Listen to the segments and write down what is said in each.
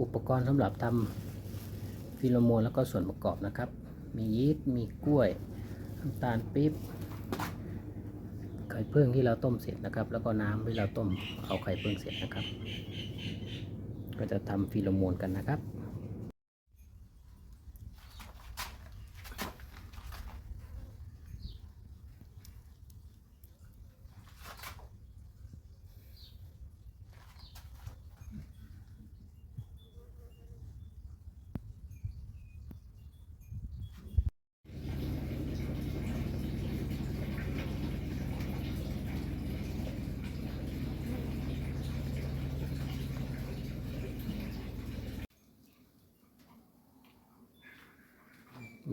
อุปกรณ์สำหรับทำฟิโลโมนแล้วก็ส่วนประกอบนะครับ มียีสต์มีกล้วยน้ำตาลปี๊บไข่เพิ่งที่เราต้มเสร็จนะครับ แล้วก็น้ำที่เราต้มเอาไข่เพิ่งเสร็จนะครับ ก็จะทำฟิโลโมนกันนะครับ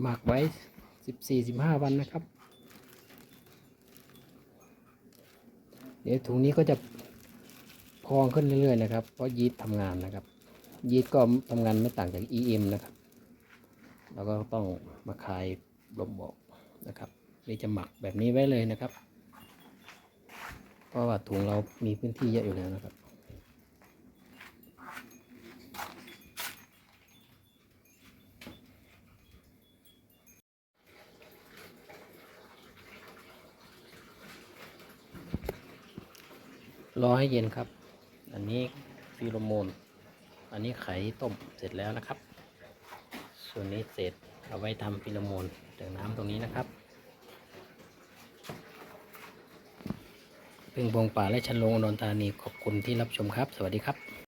หมักไว้14-15วันนะครับ เดี๋ยวถุงนี้ก็จะพองขึ้นเรื่อยๆนะครับ เพราะยีสต์ทำงานนะครับ ยีสต์ก็ทำงานไม่ต่างจาก EM นะครับแล้วก็ต้องมาคายลมบอกนะครับนี่จะหมักแบบนี้ไว้เลยนะครับ เพราะว่าถุงเรามีพื้นที่เยอะอยู่แล้วนะครับ รอให้เย็นครับ อันนี้ฟิโลโมน อันนี้ไข่ต้มเสร็จแล้วนะครับ ส่วนนี้เสร็จเอาไว้ทำฟิโลโมนจากน้ำตรงนี้นะครับพึ่งพงป่าและชันลงอุดรธานีขอบคุณที่รับชมครับ สวัสดีครับ